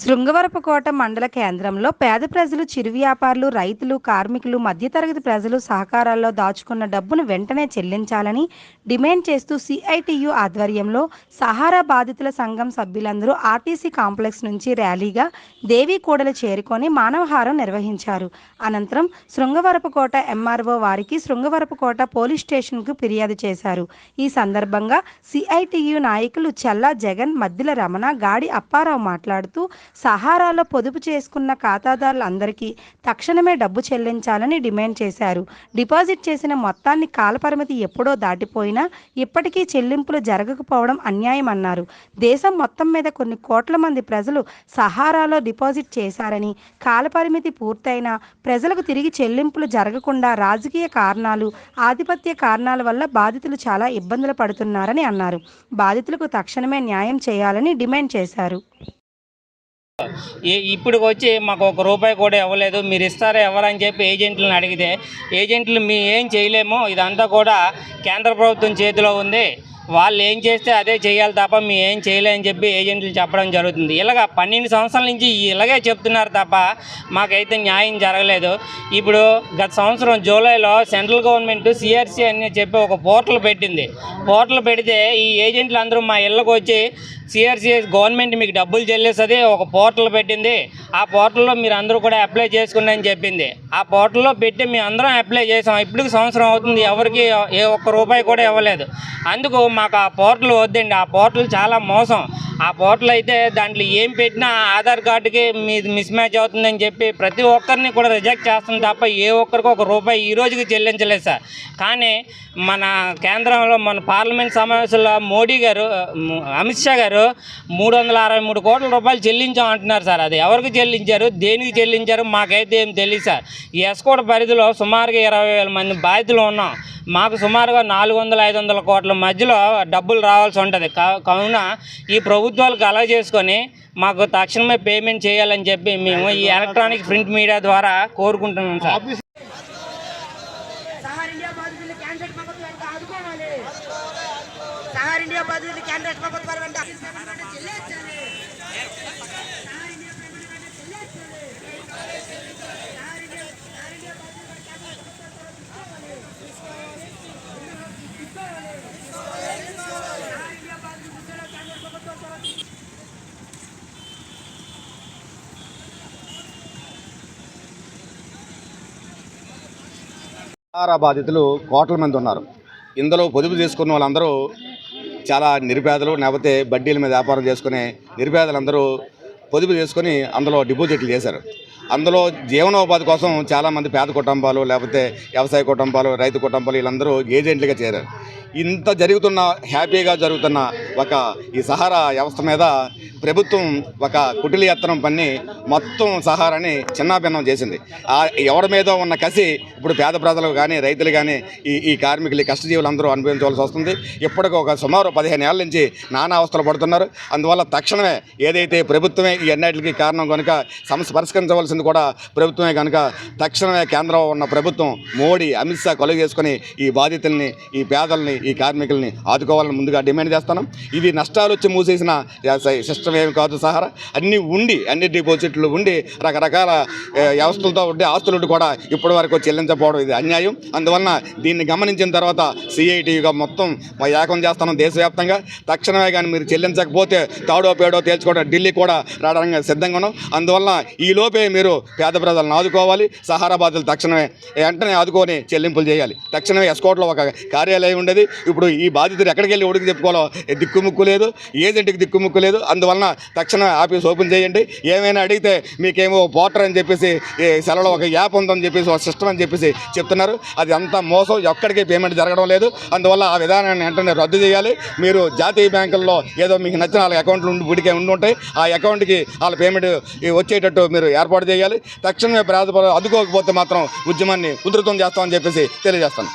శృంగవరపుకోట మండల కేంద్రంలో పేద ప్రజలు చిరు వ్యాపారులు రైతులు కార్మికులు మధ్యతరగతి ప్రజలు సహకారాల్లో దాచుకున్న డబ్బును వెంటనే చెల్లించాలని డిమాండ్ చేస్తూ సిఐటియు ఆధ్వర్యంలో సహారా బాధితుల సంఘం సభ్యులందరూ ఆర్టీసీ కాంప్లెక్స్ నుంచి ర్యాలీగా దేవీ కూడలు చేరుకొని మానవహారం నిర్వహించారు. అనంతరం శృంగవరపుకోట ఎంఆర్ఓ వారికి శృంగవరపుకోట పోలీస్ స్టేషన్కు ఫిర్యాదు చేశారు. ఈ సందర్భంగా సిఐటియు నాయకులు చల్లా జగన్ మద్దిల రమణ గాడి అప్పారావు మాట్లాడుతూ సహారాలో పొదుపు చేసుకున్న ఖాతాదారులందరికీ తక్షణమే డబ్బు చెల్లించాలని డిమాండ్ చేశారు. డిపాజిట్ చేసిన మొత్తాన్ని కాలపరిమితి ఎప్పుడో దాటిపోయినా ఇప్పటికీ చెల్లింపులు జరగకపోవడం అన్యాయమన్నారు. దేశం మొత్తం మీద కొన్ని కోట్ల మంది ప్రజలు సహారాలో డిపాజిట్ చేశారని కాలపరిమితి పూర్తయినా ప్రజలకు తిరిగి చెల్లింపులు జరగకుండా రాజకీయ కారణాలు ఆధిపత్య కారణాల వల్ల బాధితులు చాలా ఇబ్బందులు పడుతున్నారని అన్నారు. బాధితులకు తక్షణమే న్యాయం చేయాలని డిమాండ్ చేశారు. ఇప్పుడు వచ్చి మాకు ఒక రూపాయి కూడా ఇవ్వలేదు. మీరు ఇస్తారా ఎవరని చెప్పి ఏజెంట్లను అడిగితే ఏజెంట్లు మీ ఏం చేయలేము ఇదంతా కూడా కేంద్ర ప్రభుత్వం చేతిలో ఉంది. వాళ్ళు ఏం చేస్తే అదే చేయాలి తప్ప మీ ఏం చేయలేని చెప్పి ఏజెంట్లు చెప్పడం జరుగుతుంది. ఇలాగ పన్నెండు సంవత్సరాల నుంచి ఇలాగే చెప్తున్నారు తప్ప మాకైతే న్యాయం జరగలేదు. ఇప్పుడు గత సంవత్సరం జూలైలో సెంట్రల్ గవర్నమెంట్ సిఆర్సీ అని చెప్పి ఒక పోర్టల్ పెట్టింది. పోర్టల్ పెడితే ఈ ఏజెంట్లు అందరూ మా ఇళ్ళకు వచ్చి సిఆర్సిఎస్ గవర్నమెంట్ మీకు డబ్బులు చెల్లిస్తుంది ఒక పోర్టల్ పెట్టింది. ఆ పోర్టల్లో మీరు అందరూ కూడా అప్లై చేసుకోండి అని చెప్పింది. ఆ పోర్టల్లో పెట్టి మేము అందరం అప్లై చేసాం. ఇప్పటికి సంవత్సరం అవుతుంది. ఎవరికి ఏ ఒక్క రూపాయి కూడా ఇవ్వలేదు. అందుకు మాకు ఆ పోర్టల్ వద్దండి. ఆ పోర్టల్ చాలా మోసం. ఆ పోర్టల్ అయితే దాంట్లో ఏం పెట్టినా ఆధార్ కార్డుకి మీ మిస్ మ్యాచ్ అవుతుందని చెప్పి ప్రతి ఒక్కరిని కూడా రిజెక్ట్ చేస్తుంది తప్ప ఏ ఒక్కరికి ఒక రూపాయి ఈ రోజుకి చెల్లించలేదు సార్. కానీ మన కేంద్రంలో మన పార్లమెంట్ సమావేశంలో మోడీ గారు అమిత్ షా గారు మూడు వందల అరవై మూడు కోట్ల రూపాయలు చెల్లించాం అంటున్నారు సార్. అది ఎవరికి చెల్లించారు? దేనికి చెల్లించారు? మాకైతే ఏం తెలియదు సార్. ఈ ఎస్కోట పరిధిలో సుమారుగా ఇరవై వేల మంది బాధితులు ఉన్నాం. మాకు సుమారుగా నాలుగు వందల ఐదు వందల కోట్ల మధ్యలో డబ్బులు రావాల్సి ఉంటుంది. కావున ఈ ప్రభుత్వాలకు అలా చేసుకొని మాకు తక్షణమే పేమెంట్ చేయాలని చెప్పి మేము ఈ ఎలక్ట్రానిక్ ప్రింట్ మీడియా ద్వారా కోరుకుంటున్నాం సార్. సహార్ ఇండియా బాధితులు క్యాన్సర్ ప్రభుత్వం వెంట ఆదుకోవాలి సహార్ ఇండియా బాధితులు క్యాన్సర్ ప్రభుత్వం వెంట ఆహార బాధితులు కోట్ల మంది ఉన్నారు. ఇందులో పొదుపు చేసుకున్న వాళ్ళందరూ చాలా నిరుపేదలు లేకపోతే బడ్డీల మీద వ్యాపారం చేసుకునే నిరుపేదలందరూ పొదుపు చేసుకొని అందులో డిపాజిట్లు చేశారు. అందులో జీవనోపాధి కోసం చాలామంది పేద కుటుంబాలు లేకపోతే వ్యవసాయ కుటుంబాలు రైతు కుటుంబాలు వీళ్ళందరూ ఏజెంట్లుగా చేరారు. ఇంత జరుగుతున్న హ్యాపీగా జరుగుతున్న ఒక ఈ సహారా వ్యవస్థ మీద ప్రభుత్వం ఒక కుటిలి యత్నం పన్ని మొత్తం సహారాన్ని చిన్నాభిన్నం చేసింది. ఆ ఎవరి మీద ఉన్న కసి ఇప్పుడు పేద ప్రజలు కానీ రైతులు కానీ ఈ ఈ కార్మికులు ఈ కష్టజీవులందరూ అనుభవించవలసి వస్తుంది. ఇప్పటికి ఒక సుమారు పదిహేను ఏళ్ళ నుంచి నానా అవస్థలు పడుతున్నారు. అందువల్ల తక్షణమే ఏదైతే ప్రభుత్వమే ఈ అన్నిటికీ కారణం కనుక సమస్య పరిష్కరించవలసింది కూడా ప్రభుత్వమే కనుక తక్షణమే కేంద్రం ఉన్న ప్రభుత్వం మోడీ అమిత్ షా కొలుగు చేసుకుని ఈ బాధితుల్ని ఈ పేదల్ని ఈ కార్మికుల్ని ఆదుకోవాలని ముందుగా డిమాండ్ చేస్తున్నాం. ఇది నష్టాలు వచ్చి మూసేసిన సిస్టమ్ ఏమి కాదు సహారా. అన్నీ ఉండి అన్ని డిపాజిట్లు ఉండి రకరకాల వ్యవస్థలతో ఉండే ఆస్తులు కూడా ఇప్పటి వరకు చెల్లించకపోవడం ఇది అన్యాయం. అందువలన దీన్ని గమనించిన తర్వాత సిఐటిగా మొత్తం మా ఏకం చేస్తున్నాం దేశవ్యాప్తంగా. తక్షణమే కానీ మీరు చెల్లించకపోతే తాడో పేడో తేల్చుకోవడం ఢిల్లీ కూడా రావడానికి సిద్ధంగా ఉన్నాం. అందువలన ఈ లోపే మీరు పేద ప్రజలను ఆదుకోవాలి. సహారా బాధలు తక్షణమే వెంటనే ఆదుకొని చెల్లింపులు చేయాలి. తక్షణమే ఎస్కోట్లో ఒక కార్యాలయం ఉండేది. ఇప్పుడు ఈ బాధితులు ఎక్కడికి వెళ్ళి ఉడికి చెప్పుకోవాలో దిక్కుముక్కు లేదు. ఏజెంట్కి దిక్కుముక్కు లేదు. అందువలన తక్షణమే ఆఫీస్ ఓపెన్ చేయండి. ఏమైనా అడిగితే మీకేమో పోటర్ అని చెప్పేసి సెలవులో ఒక యాప్ ఉందని చెప్పేసి ఒక సిస్టమ్ అని చెప్పేసి చెప్తున్నారు. అది అంత మోసం ఎక్కడికి పేమెంట్ జరగడం లేదు. అందువల్ల ఆ విధానాన్ని వెంటనే రద్దు చేయాలి. మీరు జాతీయ బ్యాంకుల్లో ఏదో మీకు నచ్చిన వాళ్ళ అకౌంట్లు ఉండి ఇప్పటికే ఉండి ఉంటాయి. ఆ అకౌంట్కి వాళ్ళ పేమెంట్ వచ్చేటట్టు మీరు ఏర్పాటు చేయాలి. తక్షణమే ప్రాధపడ ప్రజలు అందుకోకపోతే మాత్రం ఉద్యమాన్ని ఉధృతం చేస్తామని చెప్పేసి తెలియజేస్తాను.